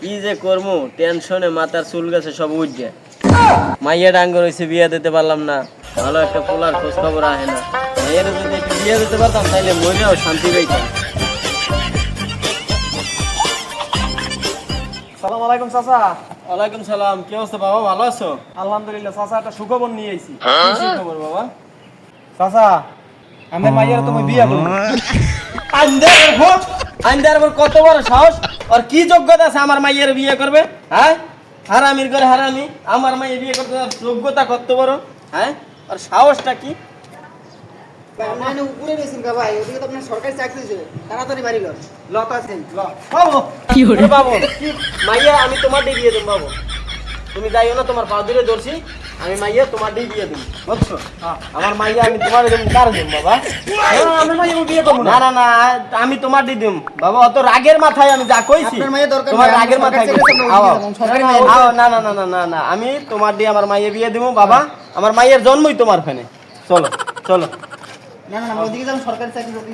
কি যে করব টেনশনে মাথার চুল গেছে সব উঠছে মাইয়া ডাঙ্গর হয়েছে বিয়ে দিতে পারলাম না ভালো একটা পোলার খোঁজ খবর আহে না মাইয়ের যদি একটু বিয়ে দিতে পারতাম তাহলে মরেও শান্তি পেতাম সালাম আলাইকুম চাচা ওয়ালাইকুম সালাম কি অবস্থা বাবা ভালো আছো আলহামদুলিল্লাহ চাচা একটা সুখবর নিয়ে আইছি কি খবর বাবা চাচা আমার মাইয়ার তুমি বিয়া করব আন্দার ভোট আন্দার কত বড় সাহস আর কি যোগ্যতা আছে? আমার মাইয়ের বিয়ে করবে হ্যাঁ? হারামির করে হারামি আমার মাইয়ে বিয়ে করতে যোগ্যতা কত বড়? হ্যাঁ? আর সাহসটা কি? মানে উপরে রয়েছেন ভাই ওদিকে তো আপনার সরকারি চাকরি ছিল তাড়াতাড়ি বাড়ি লন। লত আছেন কি বাবু মাইয়া আমি তোমার দিয়ে দিয়ে দেব বাবু। তুমি যাইও না তোমার পা ধরে ধরছি। আমি মাইয়া তোমার দিয়ে দিয়ে দেব বুঝছ আমার মাইয়া আমি তোমার দেব কার দেব বাবা আমার মাইয়া বিয়ে করব না না না আমি তোমার দিয়ে দেব বাবা অত রাগের মাথায় আমি যা কইছি আপনার মাইয়া দরকার তোমার রাগের মাথায় আও, না না না না না না আমি তোমার দিয়ে আমার মাইয়া বিয়ে দেবো বাবা আমার মাইয়ের জন্মই তোমার ফেনে চলো চলো না না না ওদিকে যাবেন সরকারি চাকরি করতে